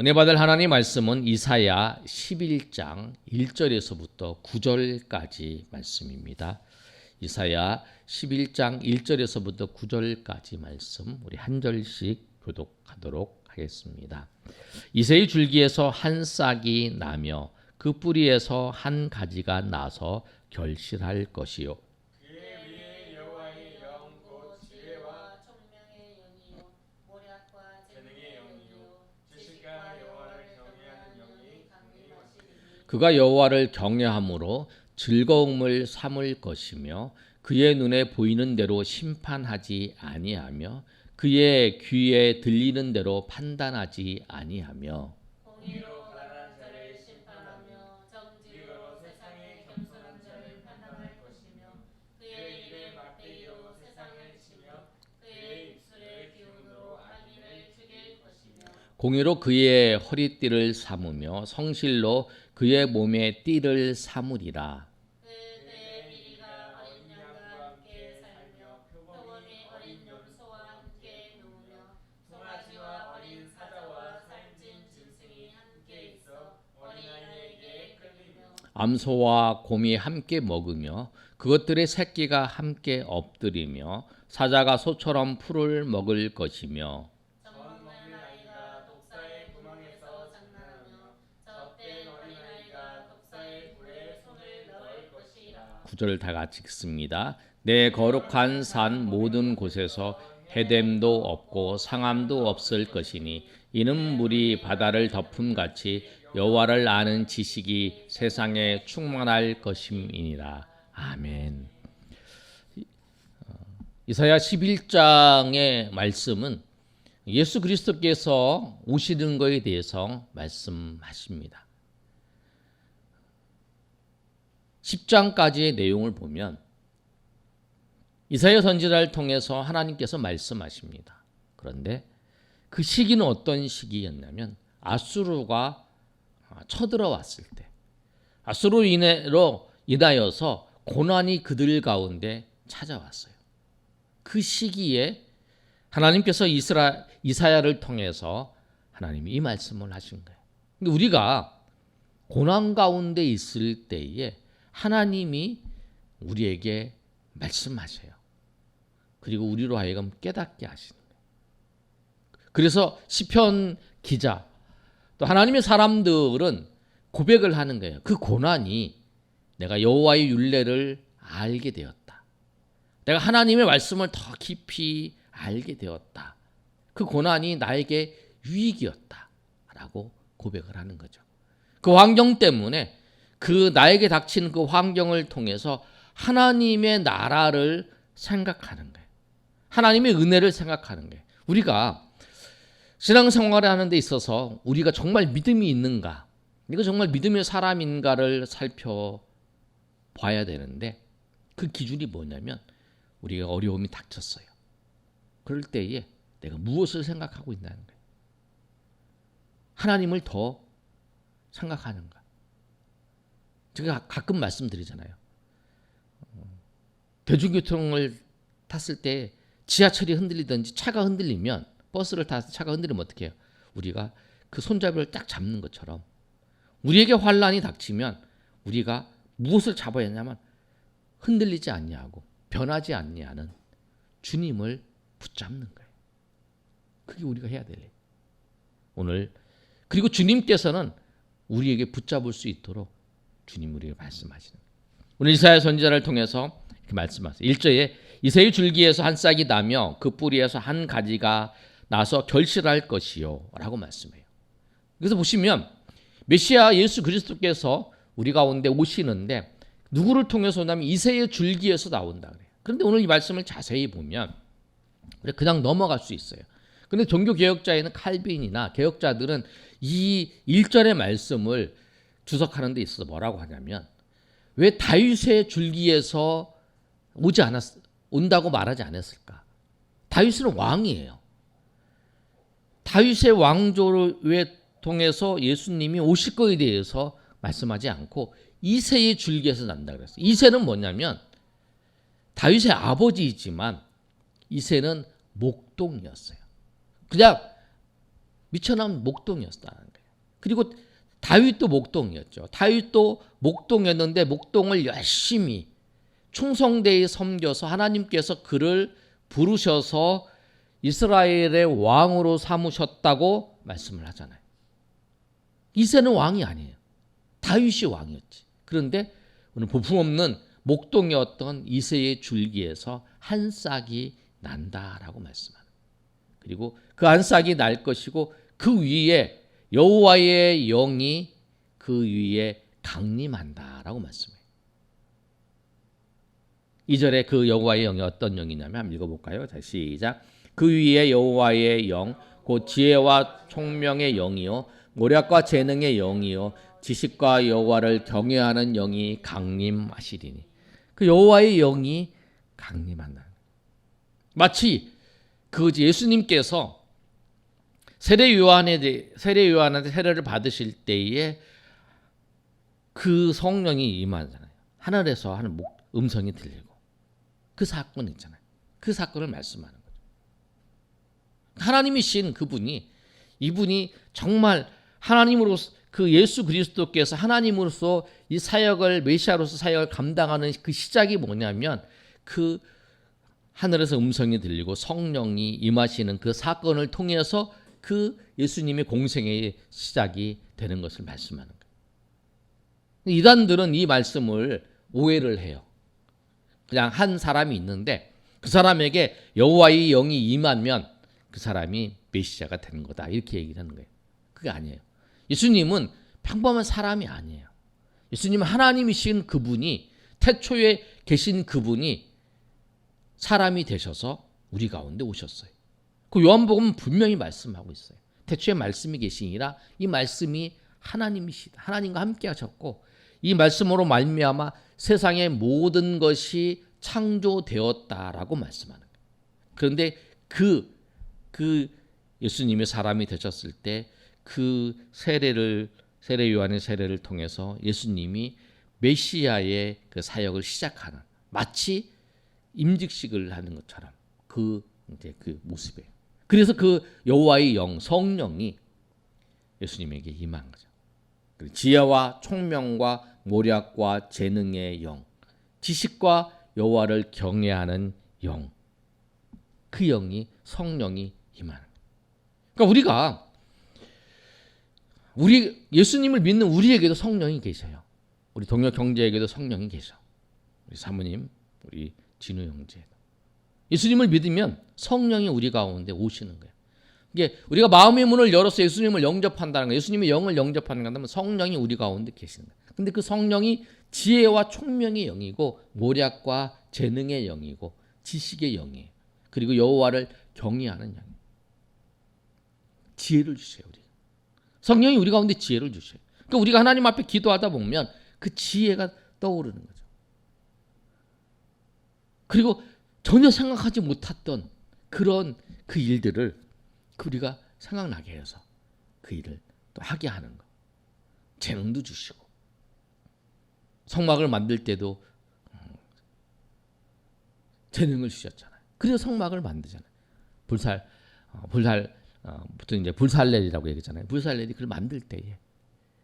은혜 받을 하나님 말씀은 이사야 11장 1절에서부터 9절까지 말씀입니다. 이사야 11장 1절에서부터 9절까지 말씀 우리 한 절씩 교독하도록 하겠습니다. 이새의 줄기에서 한 싹이 나며 그 뿌리에서 한 가지가 나서 결실할 것이요 그가 여호와를 경외함으로 즐거움을 삼을 것이며 그의 눈에 보이는 대로 심판하지 아니하며 그의 귀에 들리는 대로 판단하지 아니하며 공의로 그의 허리띠를 삼으며 성실로 그의 몸에 띠를 삼으리라. 암소와 곰이 함께 먹으며 그것들의 새끼가 함께 엎드리며 사자가 소처럼 풀을 먹을 것이며 구절을 다 같이 읽습니다. 내 거룩한 산 모든 곳에서 해됨도 없고 상함도 없을 것이니 이는 물이 바다를 덮음 같이 여호와를 아는 지식이 세상에 충만할 것임이니라. 아멘. 어, 이사야 11장의 말씀은 예수 그리스도께서 오시는 것에 대해서 말씀하십니다. 10장까지의 내용을 보면 이사야 선지자를 통해서 하나님께서 말씀하십니다. 그런데 그 시기는 어떤 시기였냐면 아수르가 쳐들어왔을 때 아수르 인해로 인하여서 고난이 그들 가운데 찾아왔어요. 그 시기에 하나님께서 이스라 이사야를 통해서 하나님이 이 말씀을 하신 거예요. 우리가 고난 가운데 있을 때에 하나님이 우리에게 말씀하세요. 그리고 우리로 하여금 깨닫게 하시는 거예요. 그래서 시편 기자 또 하나님의 사람들은 고백을 하는 거예요. 그 고난이 내가 여호와의 윤례를 알게 되었다. 내가 하나님의 말씀을 더 깊이 알게 되었다. 그 고난이 나에게 유익이었다라고 고백을 하는 거죠. 그 환경 때문에 그 나에게 닥친 그 환경을 통해서 하나님의 나라를 생각하는 거예요. 하나님의 은혜를 생각하는 거예요. 우리가 신앙생활을 하는 데 있어서 우리가 정말 믿음이 있는가, 이거 정말 믿음의 사람인가를 살펴봐야 되는데 그 기준이 뭐냐면 우리가 어려움이 닥쳤어요. 그럴 때에 내가 무엇을 생각하고 있다는 거예요. 하나님을 더 생각하는가. 제가 가끔 말씀드리잖아요. 어, 대중교통을 탔을 때 지하철이 흔들리든지 차가 흔들리면 버스를 타서 차가 흔들리면 어떻게 해요? 우리가 그 손잡이를 딱 잡는 것처럼 우리에게 환란이 닥치면 우리가 무엇을 잡아야 하냐면 흔들리지 않냐고 변하지 않냐는 주님을 붙잡는 거예요. 그게 우리가 해야 될 일. 오늘 그리고 주님께서는 우리에게 붙잡을 수 있도록 주님 우리에게 말씀하시는. 오늘 이사야 선지자를 통해서 이렇게 말씀하세요. 1절에 이새의 줄기에서 한 싹이 나며 그 뿌리에서 한 가지가 나서 결실할 것이요 라고 말씀해요. 그래서 보시면 메시아 예수 그리스도께서 우리 가운데 오시는데 누구를 통해서 오냐면 이새의 줄기에서 나온다 그래요. 그런데 오늘 이 말씀을 자세히 보면 그냥 넘어갈 수 있어요. 근데 종교 개혁자에는 칼빈이나 개혁자들은 이 1절의 말씀을 주석하는 데 있어서 뭐라고 하냐면 왜 다윗의 줄기에서 오지 않았 온다고 말하지 않았을까? 다윗은 왕이에요. 다윗의 왕조를 왜 통해서 예수님이 오실 거에 대해서 말씀하지 않고 이세의 줄기에서 난다 그랬어요. 이세는 뭐냐면 다윗의 아버지이지만 이세는 목동이었어요. 그냥 미천한 목동이었다는 거예요. 그리고 다윗도 목동이었죠. 다윗도 목동이었는데 목동을 열심히 충성되이 섬겨서 하나님께서 그를 부르셔서 이스라엘의 왕으로 삼으셨다고 말씀을 하잖아요. 이세는 왕이 아니에요. 다윗이 왕이었지. 그런데 오늘 볼품없는 목동이었던 이세의 줄기에서 한 싹이 난다라고 말씀하는. 그리고 그 한 싹이 날 것이고 그 위에 여호와의 영이 그 위에 강림한다라고 말씀해요. 이절에 그 여호와의 영이 어떤 영이냐면 한번 읽어볼까요? 자 시작. 그 위에 여호와의 영, 곧 지혜와 총명의 영이요, 모략과 재능의 영이요, 지식과 여호와를 경외하는 영이 강림하시리니. 그 여호와의 영이 강림한다. 마치 그 예수님께서 세례 요한에 세례 요한한테 세례를 받으실 때에 그 성령이 임하잖아요. 하늘에서 하는 목- 음성이 들리고 그 사건 있잖아요. 그 사건을 말씀하는 거죠. 하나님이신 그분이 이분이 정말 하나님으로서 그 예수 그리스도께서 하나님으로서 이 사역을 메시아로서 사역을 감당하는 그 시작이 뭐냐면 그 하늘에서 음성이 들리고 성령이 임하시는 그 사건을 통해서 그 예수님의 공생의 시작이 되는 것을 말씀하는 거예요. 이단들은 이 말씀을 오해를 해요. 그냥 한 사람이 있는데 그 사람에게 여호와의 영이 임하면 그 사람이 메시아가 되는 거다 이렇게 얘기를 하는 거예요. 그게 아니에요. 예수님은 평범한 사람이 아니에요. 예수님은 하나님이신 그분이 태초에 계신 그분이 사람이 되셔서 우리 가운데 오셨어요. 그 요한복음은 분명히 말씀하고 있어요. 태초에 말씀이 계시니라 이 말씀이 하나님이시다. 하나님과 함께 하셨고 이 말씀으로 말미암아 세상의 모든 것이 창조되었다라고 말씀하는 거예요. 그런데 그, 그 예수님이 사람이 되셨을 때 그 세례를 세례 요한의 세례를 통해서 예수님이 메시아의 그 사역을 시작하는 마치 임직식을 하는 것처럼 그 이제 그 모습이에요. 그래서 그 여호와의 영 성령이 예수님에게 임한 거죠. 지혜와 총명과 모략과 재능의 영, 지식과 여호와를 경외하는 영, 그 영이 성령이 임하는. 그러니까 우리가 우리 예수님을 믿는 우리에게도 성령이 계셔요. 우리 동료 경제에게도 성령이 계셔. 우리 사모님, 우리 진우 형제. 예수님을 믿으면 성령이 우리 가운데 오시는 거예요. 이게 우리가 마음의 문을 열어서 예수님을 영접한다는 거예요. 예수님의 영을 영접하는 건다면 성령이 우리 가운데 거예요. 근데 그 성령이 지혜와 총명의 영이고 모략과 재능의 영이고 지식의 영이에요. 그리고 여호와를 경외하는 영이에요. 지혜를 주세요, 우리. 성령이 우리 가운데 지혜를 주셔요. 그러니까 우리가 하나님 앞에 기도하다 보면 그 지혜가 떠오르는 거죠. 그리고 전혀 생각하지 못했던 그런 그 일들을 그 우리가 생각나게 해서 그 일을 또 하게 하는 거. 재능도 주시고 성막을 만들 때도 음, 재능을 주셨잖아요. 그래서 성막을 만들잖아요. 불살 어, 불살 어, 보통 이제 불살렐이라고 얘기하잖아요. 불살렐이 그걸 만들 때에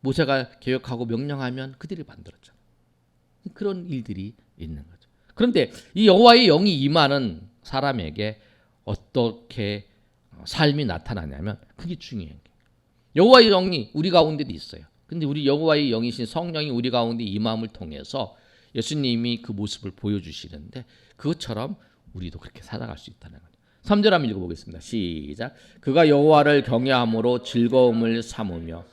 모세가 개혁하고 명령하면 그들이 만들었잖아요. 그런 일들이 있는 거죠. 그런데 이 여호와의 영이 임하는 사람에게 어떻게 어, 삶이 나타나냐면 그게 중요한 게 여호와의 영이 우리 가운데도 있어요. 근데 우리 여호와의 영이신 성령이 우리 가운데 임함을 통해서 예수님이 그 모습을 보여주시는데 그것처럼 우리도 그렇게 살아갈 수 있다는 거죠. 3절 한번 읽어보겠습니다. 시작. 그가 여호와를 경외함으로 즐거움을 삼으며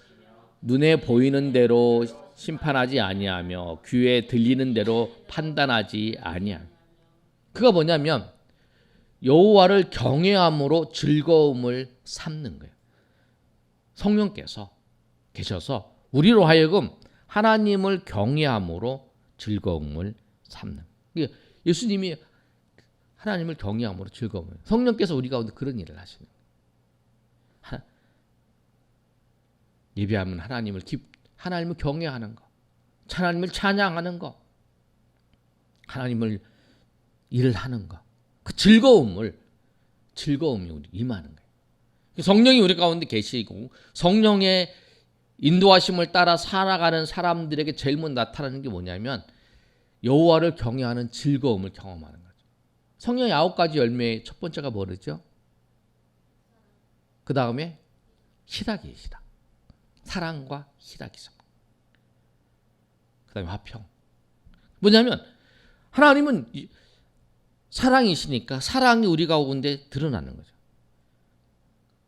눈에 보이는 대로 심판하지 아니하며 귀에 들리는 대로 판단하지 아니함. 그가 뭐냐면 여호와를 경외함으로 즐거움을 삼는 거예요. 성령께서 계셔서 우리로 하여금 하나님을 경외함으로 즐거움을 삼는. 예수님이 하나님을 경외함으로 즐거움을. 성령께서 우리 가운데 그런 일을 하시는. 하, 예배하면 하나님을 기, 하나님을 경외하는 거, 하나님을 찬양하는 거, 하나님을 일을 하는 거, 그 즐거움을 즐거움이 임하는 거예요. 성령이 우리 가운데 계시고 성령의 인도하심을 따라 살아가는 사람들에게 제일 먼저 나타나는 게 뭐냐면 여호와를 경외하는 즐거움을 경험하는 거죠. 성령의 아홉 가지 열매의 첫 번째가 뭐죠? 그 다음에 희락이에요, 희락. 사랑과 희락이죠. 그 다음에 화평. 뭐냐면 하나님은 이- 사랑이시니까 사랑이 우리 가운데 드러나는 거죠.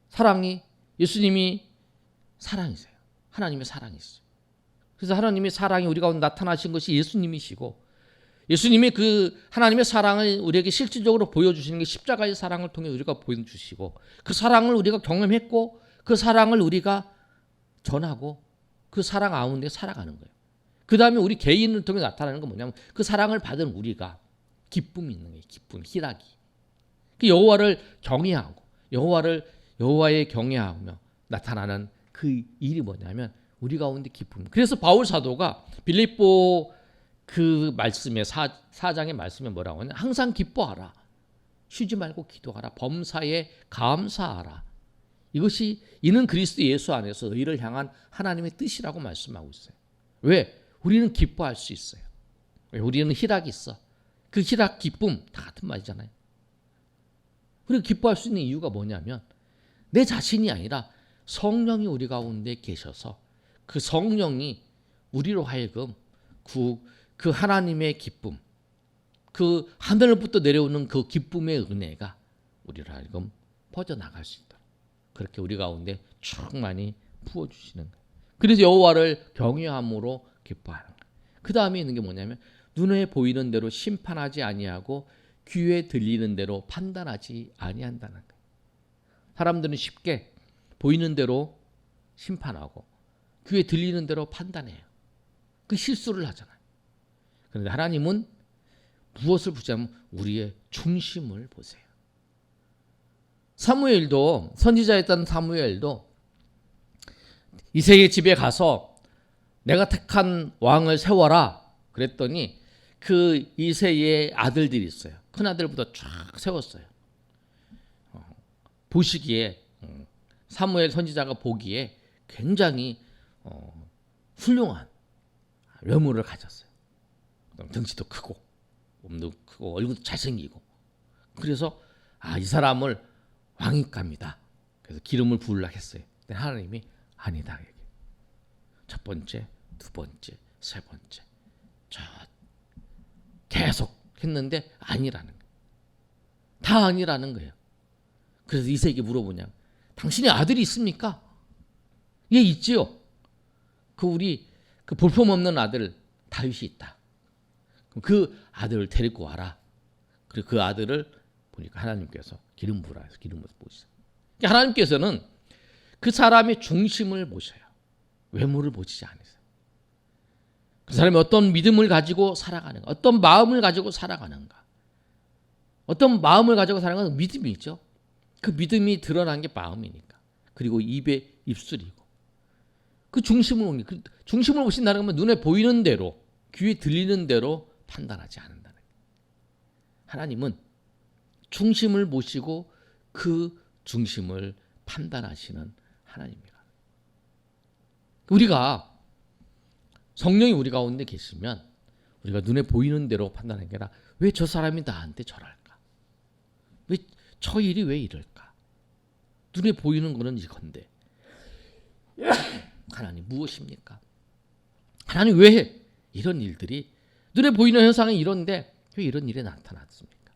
사랑이 예수님이 사랑이세요. 하나님의 사랑이시죠. 그래서 하나님의 사랑이 우리 가운데 나타나신 것이 예수님이시고 예수님이 그 하나님의 사랑을 우리에게 실질적으로 보여주시는 게 십자가의 사랑을 통해 우리가 보여주시고 그 사랑을 우리가 경험했고 그 사랑을 우리가 전하고 그 사랑 가운데 살아가는 거예요. 그 다음에 우리 개인을 통해 나타나는 건 뭐냐면 그 사랑을 받은 우리가 기쁨이 있는 거예요. 기쁨, 희락이. 그 여호와를 경외하고 여호와를 여호와의 경외하며 나타나는 그 일이 뭐냐면 우리 가운데 기쁨. 그래서 바울 사도가 빌립보 그 말씀에 사, 사장의 말씀에 뭐라고 하냐? 항상 기뻐하라. 쉬지 말고 기도하라. 범사에 감사하라. 이것이 이는 그리스도 예수 안에서 너희를 향한 하나님의 뜻이라고 말씀하고 있어요. 왜? 우리는 기뻐할 수 있어요. 왜? 우리는 희락이 있어. 그 희락, 기쁨 다 같은 말이잖아요. 우리가 기뻐할 수 있는 이유가 뭐냐면 내 자신이 아니라 성령이 우리 가운데 계셔서 그 성령이 우리로 하여금 그, 그 하나님의 기쁨, 그 하늘로부터 내려오는 그 기쁨의 은혜가 우리로 하여금 퍼져나갈 수 있도록 그렇게 우리 가운데 충만히 부어주시는 거예요. 그래서 여호와를 경외함으로 기뻐하는. 그 다음에 있는 게 뭐냐면 눈에 보이는 대로 심판하지 아니하고 귀에 들리는 대로 판단하지 아니한다는 거예요. 사람들은 쉽게 보이는 대로 심판하고 귀에 들리는 대로 판단해요. 그 실수를 하잖아요. 그런데 하나님은 무엇을 보자면 우리의 중심을 보세요. 사무엘도 선지자였던 사무엘도 이세의 집에 가서 내가 택한 왕을 세워라 그랬더니 그 이세의 아들들이 있어요. 큰 아들부터 쫙 세웠어요. 어, 보시기에 음, 사무엘 선지자가 보기에 굉장히 어, 훌륭한 외모를 가졌어요. 등치도 크고 몸도 크고 얼굴도 잘생기고 그래서 아 이 사람을 왕이감이다. 그래서 기름을 부으려 했어요. 근데 하나님이 아니다. 첫 번째, 두 번째, 세 번째. 저 계속 했는데 아니라는 거예요. 다 아니라는 거예요. 그래서 이세에게 물어보냐. 당신의 아들이 있습니까? 예, 있지요. 그 우리 그 볼품없는 아들 다윗이 있다. 그럼 그 아들을 데리고 와라. 그리고 그 아들을 보니까 하나님께서 기름 부라 해서 기름을 부으시죠. 하나님께서는 그 사람의 중심을 보셔요. 외모를 보시지 않으세요. 그 사람이 어떤 믿음을 가지고 살아가는가, 어떤 마음을 가지고 살아가는가, 어떤 마음을 가지고 살아가는 건 믿음이죠. 그 믿음이 드러난 게 마음이니까. 그리고 입에 입술이고. 그 중심을 그 중심을 보신다는 건 눈에 보이는 대로, 귀에 들리는 대로 판단하지 않는다는 거예요. 하나님은 중심을 보시고 그 중심을 판단하시는 하나님입니다. 우리가 성령이 우리 가운데 계시면 우리가 눈에 보이는 대로 판단하는 게 아니라 왜 저 사람이 나한테 저럴까? 왜 저 일이 왜 이럴까? 눈에 보이는 거는 이건데 하나님 무엇입니까? 하나님 왜 이런 일들이 눈에 보이는 현상은 이런데 왜 이런 일이 나타났습니까?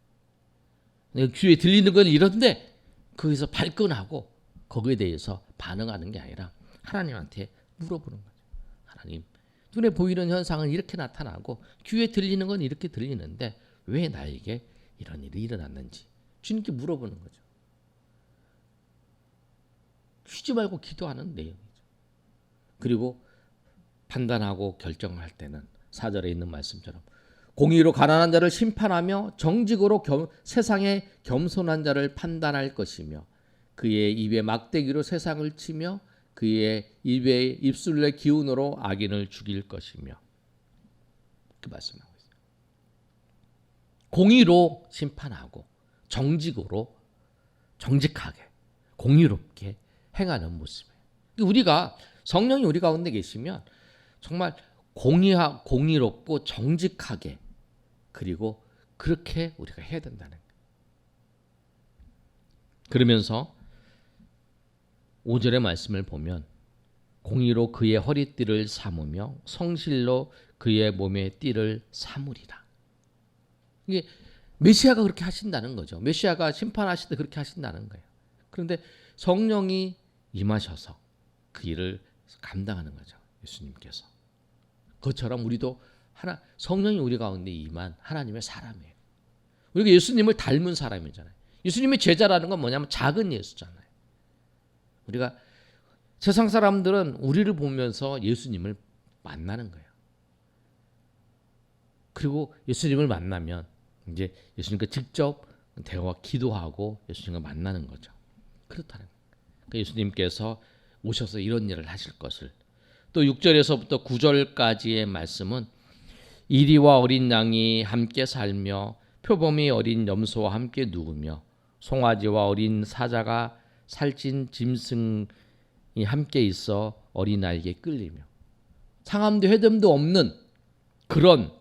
귀에 들리는 건 이런데 거기서 발끈하고 거기에 대해서 반응하는 게 아니라 하나님한테 물어보는 거죠. 하나님, 눈에 보이는 현상은 이렇게 나타나고 귀에 들리는 건 이렇게 들리는데 왜 나에게 이런 일이 일어났는지 주님께 물어보는 거죠. 쉬지 말고 기도하는 내용이죠. 그리고 판단하고 결정할 때는 사절에 있는 말씀처럼 공의로 가난한 자를 심판하며 정직으로 겸, 세상에 겸손한 자를 판단할 것이며 그의 입에 막대기로 세상을 치며 그의 입에 입술의 기운으로 악인을 죽일 것이며 그 말씀하고 있어요. 공의로 심판하고 정직으로 정직하게 공의롭게 행하는 모습이에요. 우리가 성령이 우리 가운데 계시면 정말 공의하, 공의롭고 정직하게 그리고 그렇게 우리가 해야 된다는 거예요. 그러면서 5절의 말씀을 보면 공의로 그의 허리띠를 삼으며 성실로 그의 몸의 띠를 삼으리라. 이게 메시아가 그렇게 하신다는 거죠. 메시아가 심판하실 때 그렇게 하신다는 거예요. 그런데 성령이 임하셔서 그 일을 감당하는 거죠. 예수님께서. 그것처럼 우리도 하나 성령이 우리 가운데 임한 하나님의 사람이에요. 우리가 예수님을 닮은 사람이잖아요. 예수님의 제자라는 건 뭐냐면 작은 예수잖아요. 우리가 세상 사람들은 우리를 보면서 예수님을 만나는 거예요. 그리고 예수님을 만나면 이제 예수님과 직접 대화 기도하고 예수님과 만나는 거죠. 그렇다는. 그러니까 예수님께서 오셔서 이런 일을 하실 것을 또 6절에서부터 9절까지의 말씀은 이리와 어린 양이 함께 살며 표범이 어린 염소와 함께 누우며 송아지와 어린 사자가 살찐 짐승이 함께 있어 어린아이에게 끌리며 상함도 회됨도 없는 그런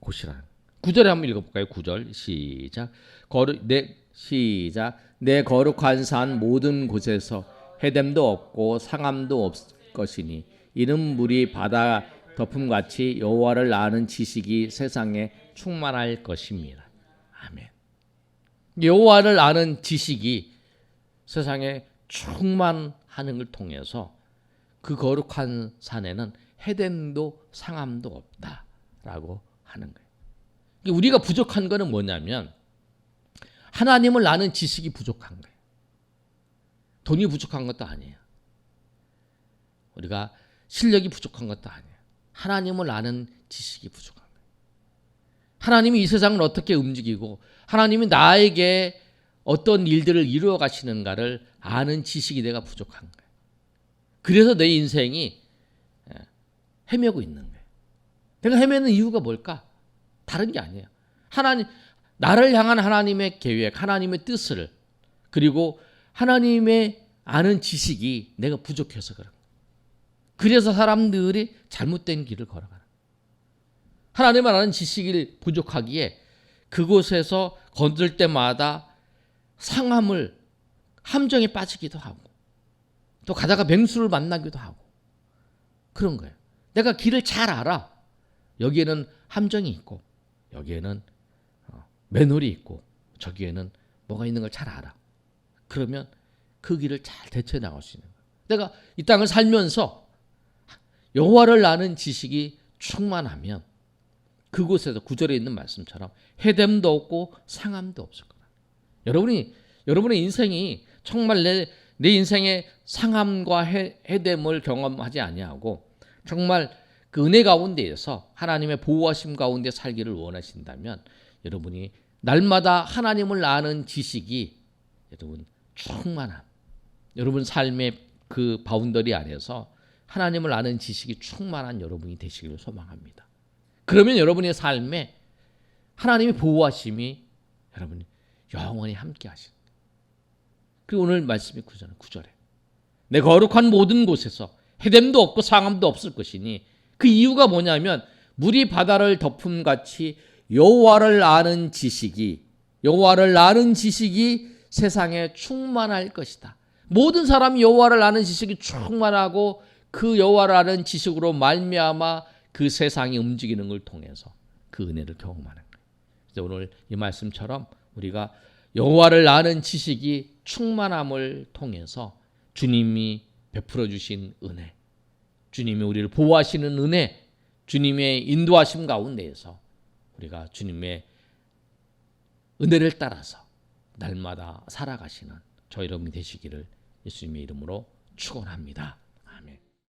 곳이라는 구절에 한번 읽어볼까요? 구절 시작 거룩 내 시작 내 거룩한 산 모든 곳에서 해됨도 없고 상함도 없을 것이니 이는 물이 바다 덮음같이 여호와를 아는 지식이 세상에 충만할 것입니다. 아멘. 여호와를 아는 지식이 세상에 충만하는 걸 통해서 그 거룩한 산에는 해됨도 상함도 없다라고 하는 거예요. 우리가 부족한 거는 뭐냐면 하나님을 아는 지식이 부족한 거예요. 돈이 부족한 것도 아니에요. 우리가 실력이 부족한 것도 아니에요. 하나님을 아는 지식이 부족한 거예요. 하나님이 이 세상을 어떻게 움직이고 하나님이 나에게 어떤 일들을 이루어 가시는가를 아는 지식이 내가 부족한 거예요. 그래서 내 인생이 예, 헤매고 있는 거예요. 내가 헤매는 이유가 뭘까? 다른 게 아니에요. 하나님 나를 향한 하나님의 계획, 하나님의 뜻을 그리고 하나님의 아는 지식이 내가 부족해서 그런 거예요. 그래서 사람들이 잘못된 길을 걸어가는. 하나님을 아는 지식이 부족하기에 그곳에서 건들 때마다 상함을 함정에 빠지기도 하고 또 가다가 맹수를 만나기도 하고 그런 거예요. 내가 길을 잘 알아. 여기에는 함정이 있고 여기에는 어, 맨홀이 있고 저기에는 뭐가 있는 걸 잘 알아. 그러면 그 길을 잘 대처해 나갈 수 있는 거예요. 내가 이 땅을 살면서 여호와를 아는 지식이 충만하면 그곳에서 구절에 있는 말씀처럼 해됨도 없고 상함도 없을 거다. 여러분이 여러분의 인생이 정말 내, 내 인생의 상함과 해, 해됨을 경험하지 아니하고 정말 그 은혜 가운데에서 하나님의 보호하심 가운데 살기를 원하신다면 여러분이 날마다 하나님을 아는 지식이 여러분 충만함. 여러분 삶의 그 바운더리 안에서 하나님을 아는 지식이 충만한 여러분이 되시기를 소망합니다. 그러면 여러분의 삶에 하나님의 보호하심이 여러분이 영원히 함께 하신. 그리고 오늘 말씀이 구절에 구절에 내 거룩한 모든 곳에서 해됨도 없고 상함도 없을 것이니 그 이유가 뭐냐면 물이 바다를 덮음 같이 여호와를 아는 지식이 여호와를 아는 지식이 세상에 충만할 것이다. 모든 사람이 여호와를 아는 지식이 충만하고 그 여호와를 아는 지식으로 말미암아 그 세상이 움직이는 걸 통해서 그 은혜를 경험하는 거예요. 그래서 오늘 이 말씀처럼 우리가 여호와를 아는 지식이 충만함을 통해서 주님이 베풀어 주신 은혜, 주님이 우리를 보호하시는 은혜, 주님의 인도하심 가운데에서 우리가 주님의 은혜를 따라서 날마다 살아가시는 저 여러분이 되시기를 예수님의 이름으로 축원합니다.